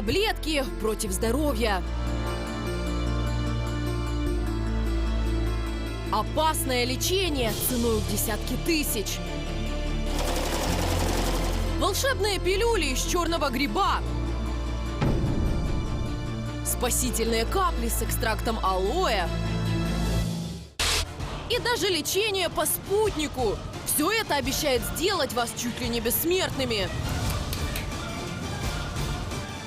Таблетки против здоровья. Опасное лечение ценой в десятки тысяч. Волшебные пилюли из черного гриба. Спасительные капли с экстрактом алоэ. И даже лечение по спутнику. Все это обещает сделать вас чуть ли не бессмертными.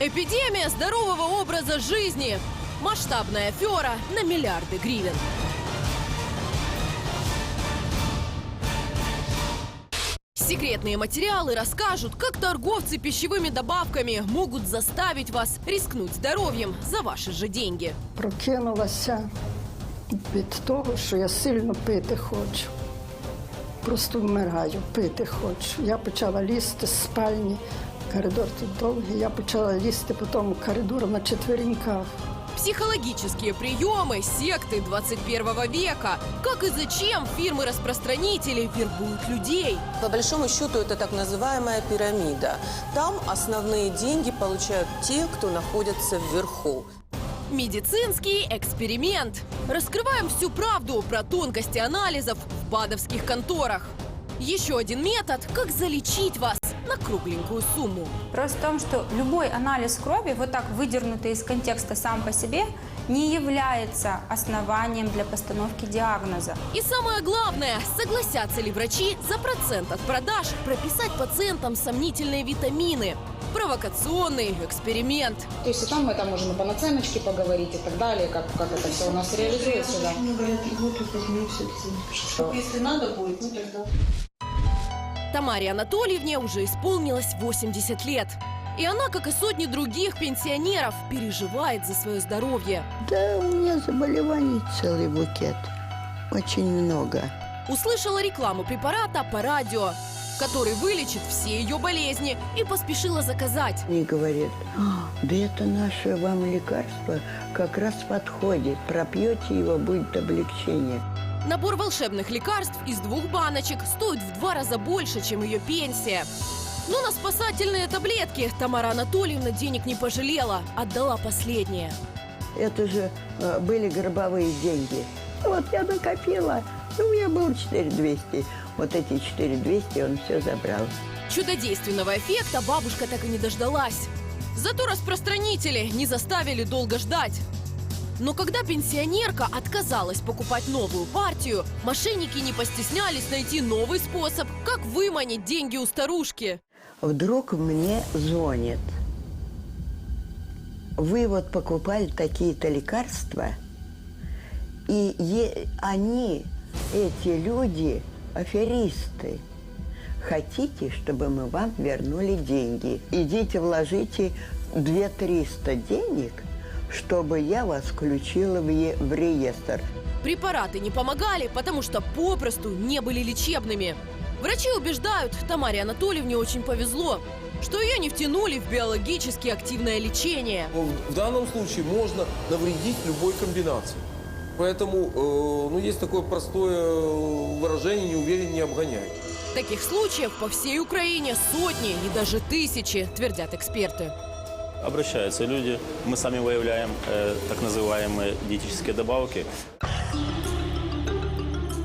Эпидемия здорового образа жизни. Масштабная афера на миллиарды гривен. Секретные материалы расскажут, как торговцы пищевыми добавками могут заставить вас рискнуть здоровьем за ваши же деньги. Прокинулася від того, що я сильно пити хочу. Просто вмираю, пити хочу. Я почала лізти з спальні, коридор тут довгий, я почала лізти по тому коридору на четвереньках. Психологические приемы секты 21 века. Как и зачем фирмы-распространители вербуют людей. По большому счету это так называемая пирамида. Там основные деньги получают те, кто находится вверху. Медицинский эксперимент. Раскрываем всю правду про тонкости анализов в бадовских конторах. Еще один метод, как залечить вас на кругленькую сумму. Вопрос в том, что любой анализ крови, вот так выдернутый из контекста сам по себе, не является основанием для постановки диагноза. И самое главное, согласятся ли врачи за процент от продаж прописать пациентам сомнительные витамины. Провокационный эксперимент. То есть и там мы там можем и по наценочке поговорить и так далее, как, как это все у нас реализуется. Да. Если надо будет, ну тогда. Тамаре Анатольевне уже исполнилось 80 лет. И она, как и сотни других пенсионеров, переживает за свое здоровье. Да, у меня заболеваний целый букет. Очень много. Услышала рекламу препарата по радио, который вылечит все ее болезни, и поспешила заказать. И говорит, «А, да это наше вам лекарство как раз подходит. Пропьете его, будет облегчение. Набор волшебных лекарств из двух баночек стоит в два раза больше, чем ее пенсия. Но на спасательные таблетки Тамара Анатольевна денег не пожалела, отдала последнее. Это же э, были гробовые деньги. Вот я накопила. Ну, у меня было 4200. Вот эти 4200 он все забрал. Чудодейственного эффекта бабушка так и не дождалась. Зато распространители не заставили долго ждать. Но когда пенсионерка отказалась покупать новую партию, мошенники не постеснялись найти новый способ, как выманить деньги у старушки. Вдруг мне звонит. Вы вот покупали такие-то лекарства, и они, эти люди, аферисты. Хотите, чтобы мы вам вернули деньги? Идите, вложите 2-300 денег, чтобы я вас включила в, е- в реестр. Препараты не помогали, потому что попросту не были лечебными. Врачи убеждают, Тамаре Анатольевне очень повезло, что ее не втянули в биологически активное лечение. Ну, В данном случае можно навредить любой комбинации. Поэтому, э, ну, есть такое простое э, выражение «не уверен, не обгоняй». Таких случаев по всей Украине сотни и даже тысячи, твердят эксперты. Обращаются люди, мы сами выявляем э, так называемые диетические добавки.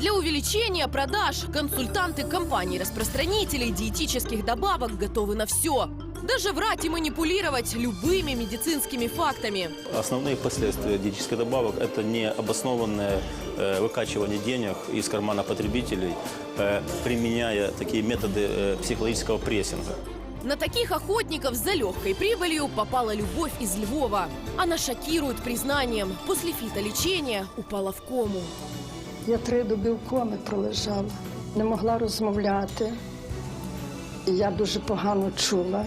Для увеличения продаж консультанты компаний-распространителей диетических добавок готовы на все. Даже врать и манипулировать любыми медицинскими фактами. Основные последствия диетических добавок – это необоснованное э, выкачивание денег из кармана потребителей, э, применяя такие методы э, психологического прессинга. На таких охотников за легкой прибылью попала любовь из Львова. Она шокирует признанием. После фитолечения упала в кому. Я три доби в комі пролежала, не могла розмовляти. І я дуже погано чула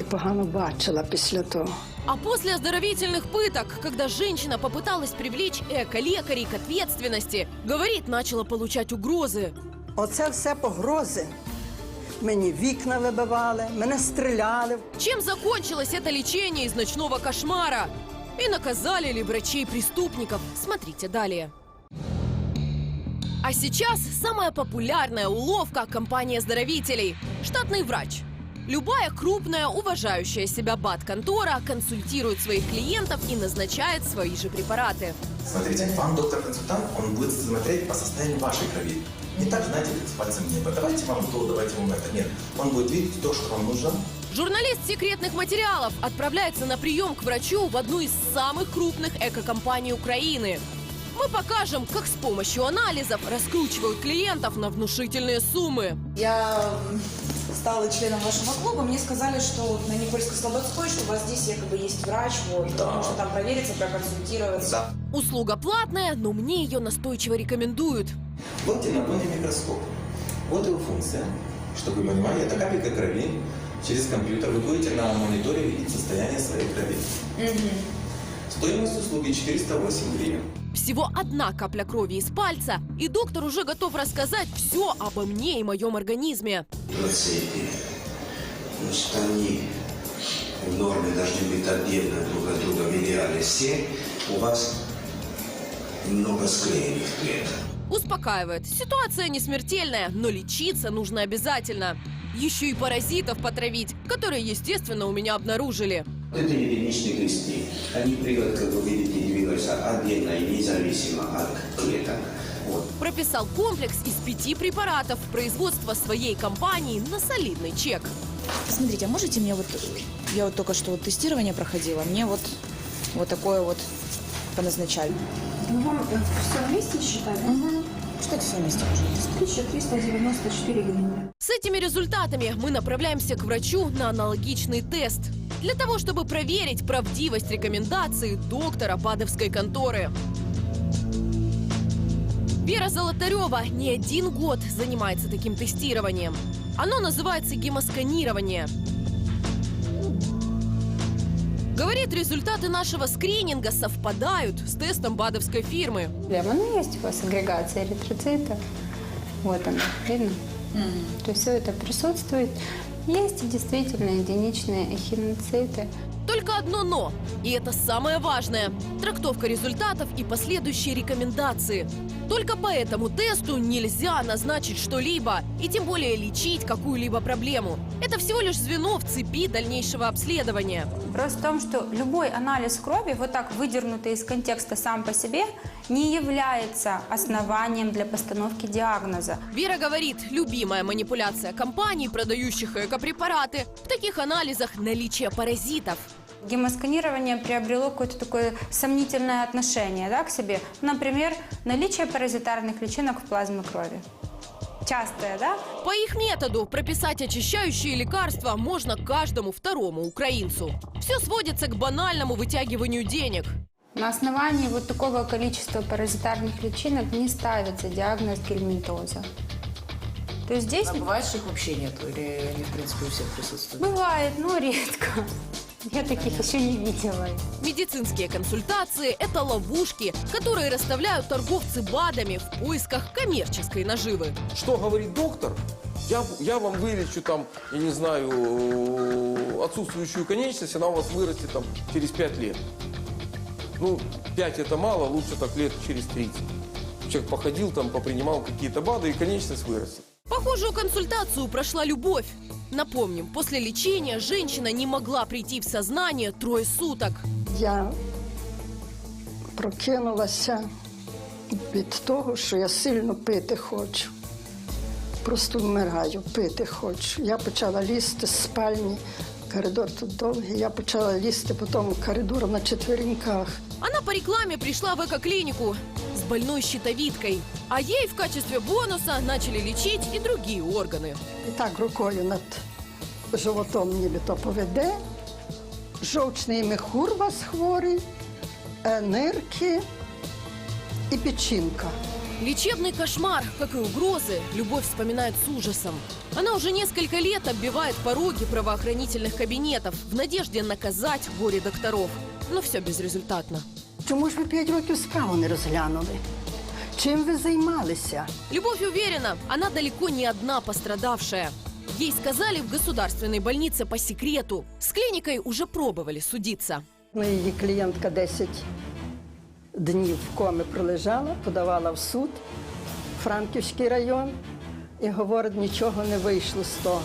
і погано бачила після того. А после оздоровительных пыток, когда женщина попыталась привлечь эко-лекарей к ответственности, говорит, начала получать угрозы. Оце все погрози. Мені вікна вибивали, мене стріляли. Чем закончилось это лечение из ночного кошмара? И наказали ли врачей преступников? Смотрите далее. А сейчас самая популярная уловка компании оздоровителей – штатный врач. Любая крупная, уважающая себя БАД-контора консультирует своих клиентов и назначает свои же препараты. Смотрите, вам доктор-консультант, он будет смотреть по состоянию вашей крови. Не так, знаете, как с пальцем неба. Давайте вам то, давайте вам это. Нет. Он будет видеть то, что вам нужно. Журналист секретных материалов отправляется на прием к врачу в одну из самых крупных эко-компаний Украины. Мы покажем, как с помощью анализов раскручивают клиентов на внушительные суммы. Я стала членом вашего клуба, мне сказали, что вот на Никольско-Слободской, что у вас здесь якобы есть врач, вот, Да. можно там провериться, проконсультироваться. Да. Услуга платная, но мне ее настойчиво рекомендуют. Вот темнотонный микроскоп. Вот его функция. Чтобы вы понимали, это капелька крови. Через компьютер вы будете на мониторе видеть состояние своей крови. Стоимость услуги 408 гривен. Всего одна капля крови из пальца, и доктор уже готов рассказать все обо мне и моем организме. Значит, они в норме должны быть отдельно друг от друга в идеале все. У вас много склеенных клеток. Успокаивает. Ситуация не смертельная, но лечиться нужно обязательно. Еще и паразитов потравить, которые, естественно, у меня обнаружили. Это единичные листы. Они, при- как вы видите, двигаются отдельно и независимо от клеток. Вот. Прописал комплекс из пяти препаратов производства своей компании на солидный чек. Смотрите, а можете мне вот, я вот только что вот тестирование проходила, мне вот, вот такое вот поназначали. Ну, вам все вместе считали? Что это все вместе может быть? 1394 гривны. С этими результатами мы направляемся к врачу на аналогичный тест. Для того, чтобы проверить правдивость рекомендаций доктора Бадовской конторы. Вера Золотарева не один год занимается таким тестированием. Оно называется гемосканирование. Говорит, результаты нашего скрининга совпадают с тестом БАДовской фирмы. Проблема, ну, есть у вас агрегация эритроцитов. Вот она, видно? То есть все это присутствует. Есть действительно единичные эхиноциты. Только одно «но». И это самое важное. Трактовка результатов и последующие рекомендации. Только по этому тесту нельзя назначить что-либо и тем более лечить какую-либо проблему. Это всего лишь звено в цепи дальнейшего обследования. Вопрос в том, что любой анализ крови, вот так выдернутый из контекста сам по себе, не является основанием для постановки диагноза. Вера говорит, любимая манипуляция компаний, продающих экопрепараты, в таких анализах наличие паразитов. Гемосканирование приобрело какое-то такое сомнительное отношение да, к себе. Например, наличие паразитарных личинок в плазме крови. Частое, да? По их методу прописать очищающие лекарства можно каждому второму украинцу. Все сводится к банальному вытягиванию денег. На основании вот такого количества паразитарных личинок не ставится диагноз гельминтоза. То есть здесь А бывает, что их вообще нету? Или они, в принципе, у всех присутствуют? бывает, но редко. Я таких еще не видела. Медицинские консультации – это ловушки, которые расставляют торговцы БАДами в поисках коммерческой наживы. Что говорит доктор? Я, я вам вылечу там, я не знаю, отсутствующую конечность, она у вас вырастет там через 5 лет. Ну, 5 это мало, лучше так лет через 30. Человек походил там, попринимал какие-то БАДы, и конечность вырастет. Похожую консультацию прошла любовь. Напомним, после лечения женщина не могла прийти в сознание трое суток. Я прокинулася від того, що я сильно пити хочу. Просто вмираю, пити хочу. Я почала лізти з спальні, коридор тут довгий. Я почала лізти по тому коридору на четвереньках. Она по рекламе пришла в эко-клинику больной щитовидкой. А ей в качестве бонуса начали лечить и другие органы. І так рукою над животом нібито поведе. Жовчний мехур у вас хворий, е, нирки і печінка. Лечебный кошмар, как и угрозы, Любовь вспоминает с ужасом. Она уже несколько лет оббивает пороги правоохранительных кабинетов в надежде наказать горе докторов. Но все безрезультатно. Чому ж ви п'ять років справу не розглянули? Чим ви займалися? Любовь уверена, она далеко не одна пострадавшая. Ей сказали в государственной больнице по секрету. С клиникой уже пробовали судиться. Ну, її клієнтка 10 днів в комі пролежала, подавала в суд, Франківський район, і говорить, нічого не вийшло з того.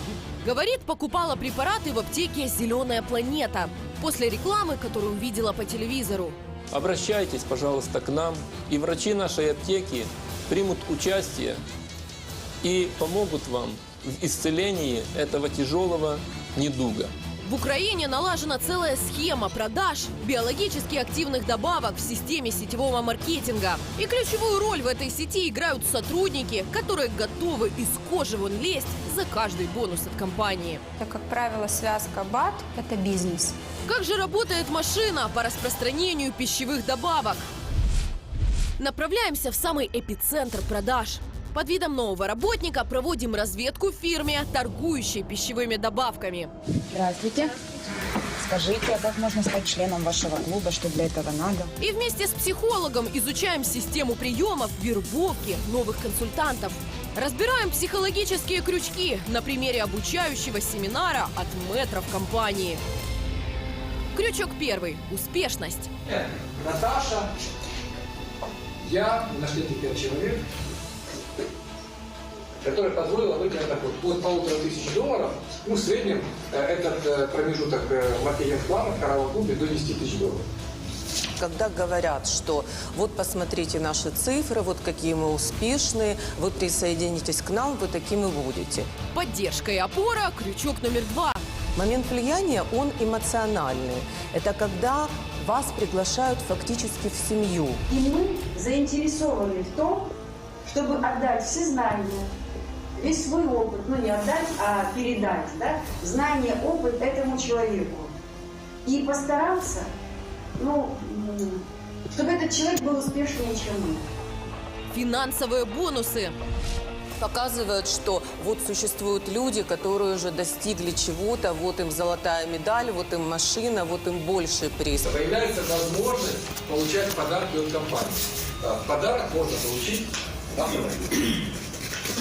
Говорит, покупала препараты в аптеке «Зеленая планета» после рекламы, которую увидела по телевизору. Обращайтесь, пожалуйста, к нам, и врачи нашей аптеки примут участие и помогут вам в исцелении этого тяжелого недуга. В Украине налажена целая схема продаж биологически активных добавок в системе сетевого маркетинга. И ключевую роль в этой сети играют сотрудники, которые готовы из кожи вон лезть за каждый бонус от компании. Это, как правило, связка БАТ – это бизнес. Как же работает машина по распространению пищевых добавок? Направляемся в самый эпицентр продаж. Под видом нового работника проводим разведку в фирме, торгующей пищевыми добавками. Здравствуйте. Скажите, а как можно стать членом вашего клуба? Что для этого надо? И вместе с психологом изучаем систему приемов, вербовки новых консультантов. Разбираем психологические крючки на примере обучающего семинара от метров компании. Крючок первый – успешность. Наташа, я, нашли теперь человек, который позволил выйти на доход от полутора тысяч долларов, ну, в среднем э, этот э, промежуток э, маркетинг-плана в коралловом клубе до 10 тысяч долларов. Когда говорят, что вот посмотрите наши цифры, вот какие мы успешные, вы присоединитесь к нам, вы такими будете. Поддержка и опора – крючок номер два. Момент влияния, он эмоциональный. Это когда вас приглашают фактически в семью. И мы заинтересованы в том, чтобы отдать все знания, весь свой опыт, ну не отдать, а передать, да, знания, опыт этому человеку. И постараться, ну, чтобы этот человек был успешнее, чем мы. Финансовые бонусы. Показывают, что вот существуют люди, которые уже достигли чего-то, вот им золотая медаль, вот им машина, вот им больший приз. Появляется возможность получать подарки от компании. Подарок можно получить автомобиль.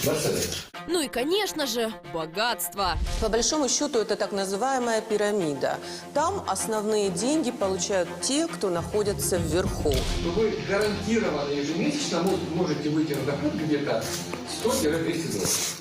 Мерседес. Ну и, конечно же, богатство. По большому счету это так называемая пирамида. Там основные деньги получают те, кто находится вверху. вы гарантированно ежемесячно мо- можете выйти на доход где-то 100-200 долларов.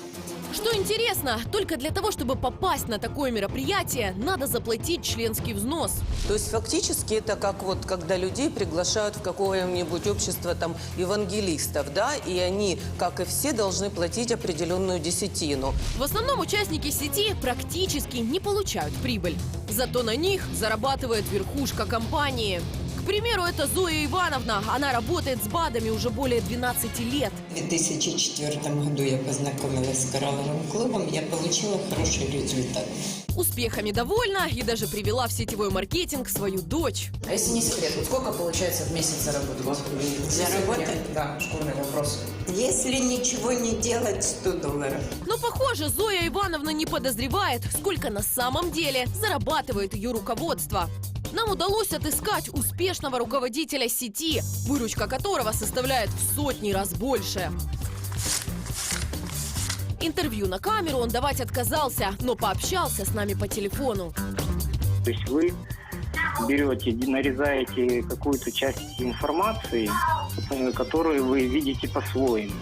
Что интересно, только для того, чтобы попасть на такое мероприятие, надо заплатить членский взнос. То есть фактически это как вот, когда людей приглашают в какое-нибудь общество там евангелистов, да, и они, как и все, должны платить определенную десятину. В основном участники сети практически не получают прибыль. Зато на них зарабатывает верхушка компании. К примеру, это Зоя Ивановна. Она работает с БАДами уже более 12 лет. В 2004 году я познакомилась с коралловым клубом, я получила хороший результат. Успехами довольна и даже привела в сетевой маркетинг свою дочь. А если не секрет, вот сколько получается в месяц заработать? Заработать? Да, шкурный вопрос. Если ничего не делать, 100 долларов. Но, похоже, Зоя Ивановна не подозревает, сколько на самом деле зарабатывает ее руководство. Нам удалось отыскать успешного руководителя сети, выручка которого составляет в сотни раз больше. Интервью на камеру он давать отказался, но пообщался с нами по телефону. То есть вы берете, нарезаете какую-то часть информации, которую вы видите по-своему,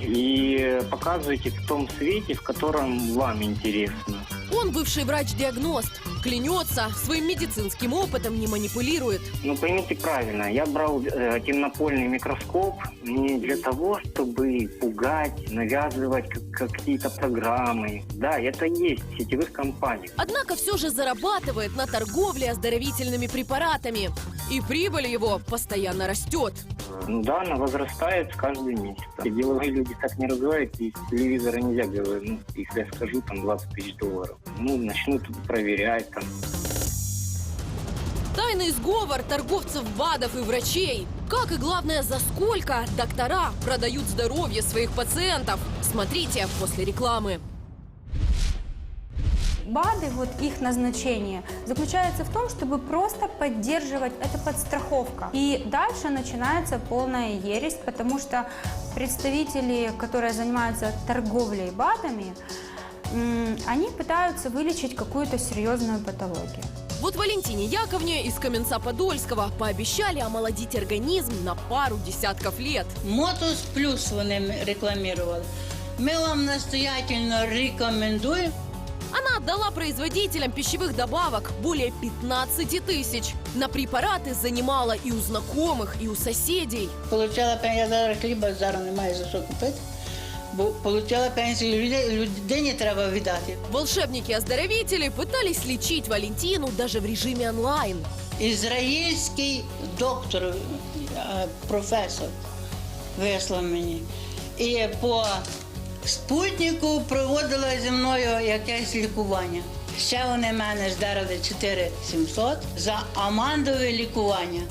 и показываете в том свете, в котором вам интересно. Он бывший врач-диагност. Клянется, своим медицинским опытом не манипулирует. Ну, поймите правильно, я брал э, темнопольный микроскоп не для того, чтобы пугать, навязывать как- какие-то программы. Да, это есть в сетевых компаниях. Однако все же зарабатывает на торговле оздоровительными препаратами. И прибыль его постоянно растет. Ну Да, она возрастает каждый месяц. И деловые люди так не развивают, и телевизора нельзя говорить, ну, если я скажу, там, 20 тысяч долларов. Ну, начнут проверять, там, Тайный сговор торговцев БАДов и врачей. Как и главное, за сколько доктора продают здоровье своих пациентов. Смотрите после рекламы. БАДы, вот их назначение, заключается в том, чтобы просто поддерживать, это подстраховка. И дальше начинается полная ересь, потому что представители, которые занимаются торговлей БАДами, они пытаются вылечить какую-то серьезную патологию. Вот Валентине Яковне из Каменца-Подольского пообещали омолодить организм на пару десятков лет. Мотус плюс вони рекламували. Мы вам настоятельно рекомендуем Она отдала производителям пищевых добавок более 15 тысяч. На препараты занимала и у знакомых, и у соседей. Получала пенсію, я зараз хліба зараз немає за що купити. Бо получала пенсію, людей, людині треба віддати. Волшебники-оздоровители пытались лечить Валентину даже в режиме онлайн. Ізраїльський доктор, е, професор вислав мені. І по спутнику проводила зі мною якесь лікування. Ще вони мене здерли 4700 за амандове лікування.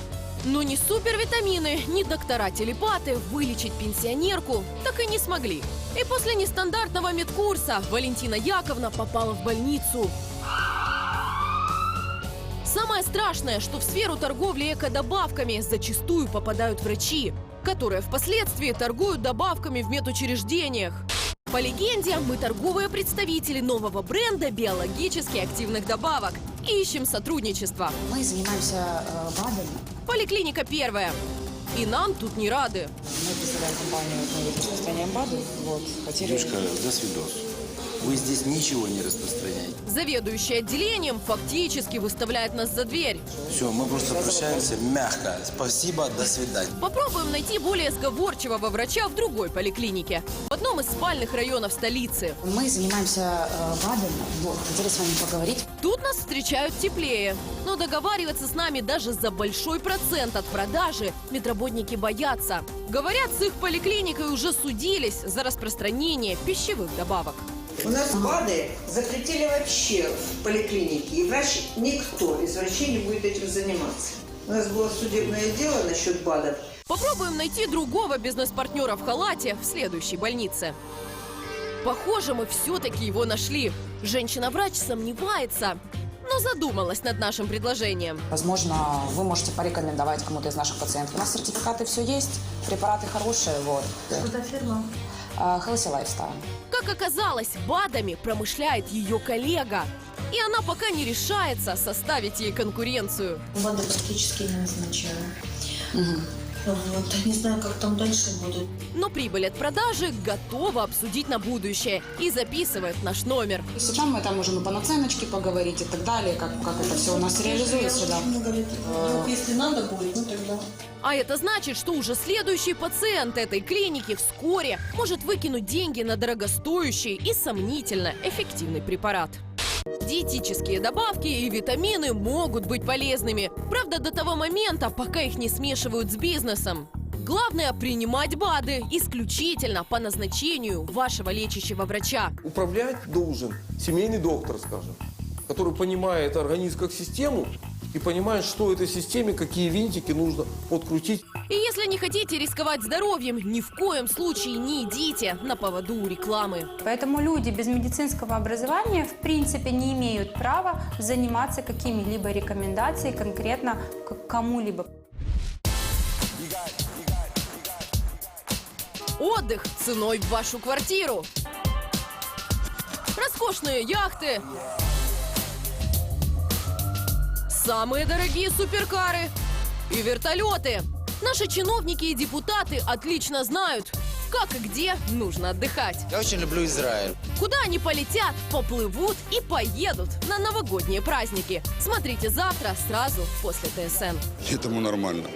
Но ни супервитамины, ни доктора-телепаты вылечить пенсионерку так и не смогли. И после нестандартного медкурса Валентина Яковна попала в больницу. Самое страшное, что в сферу торговли экодобавками зачастую попадают врачи, которые впоследствии торгуют добавками в медучреждениях. По легенде, мы торговые представители нового бренда биологически активных добавок ищем сотрудничество. Мы занимаемся э, БАДами. Поликлиника первая. И нам тут не рады. Мы представляем компанию по распространению БАДов. Вот, хотели... Девушка, до свидос. Вы здесь ничего не распространяете. Заведующий отделением фактически выставляет нас за дверь. Все, мы просто прощаемся мягко. Спасибо, до свидания. Попробуем найти более сговорчивого врача в другой поликлинике. В одном из спальных районов столицы. Мы занимаемся э, БАДами. Вот, хотели с вами поговорить. Тут нас встречают теплее. Но договариваться с нами даже за большой процент от продажи медработники боятся. Говорят, с их поликлиникой уже судились за распространение пищевых добавок. У нас БАДы запретили вообще в поликлинике, и врач, никто из врачей не будет этим заниматься. У нас было судебное дело насчет БАДов. Попробуем найти другого бизнес-партнера в халате в следующей больнице. Похоже, мы все-таки его нашли. Женщина-врач сомневается, но задумалась над нашим предложением. Возможно, вы можете порекомендовать кому-то из наших пациентов. У нас сертификаты все есть, препараты хорошие, вот. Что за фирма? Э, Healthy Lifestyle. Как оказалось, БАДами промышляет ее коллега. И она пока не решается составить ей конкуренцию. БАДы практически не назначаю. Вот. Не знаю, как там дальше будет. Но прибыль от продажи готова обсудить на будущее и записывает наш номер. Сейчас мы там можем и по наценочке поговорить и так далее, как, как это все у нас реализуется. Да. Ну, если надо будет, ну тогда. А это значит, что уже следующий пациент этой клиники вскоре может выкинуть деньги на дорогостоящий и сомнительно эффективный препарат. Диетические добавки и витамины могут быть полезными. Правда, до того момента, пока их не смешивают с бизнесом. Главное принимать БАДы исключительно по назначению вашего лечащего врача. Управлять должен семейный доктор, скажем, который понимает организм как систему и понимает, что этой системе, какие винтики нужно подкрутить. И если не хотите рисковать здоровьем, ни в коем случае не идите на поводу у рекламы. Поэтому люди без медицинского образования в принципе не имеют права заниматься какими-либо рекомендациями конкретно к кому-либо. Отдых ценой в вашу квартиру. Роскошные яхты. Самые дорогие суперкары. И вертолеты. Наши чиновники и депутаты отлично знают, как и где нужно отдыхать. Я очень люблю Израиль. Куда они полетят, поплывут и поедут на новогодние праздники. Смотрите завтра сразу после ТСН. Этому нормально.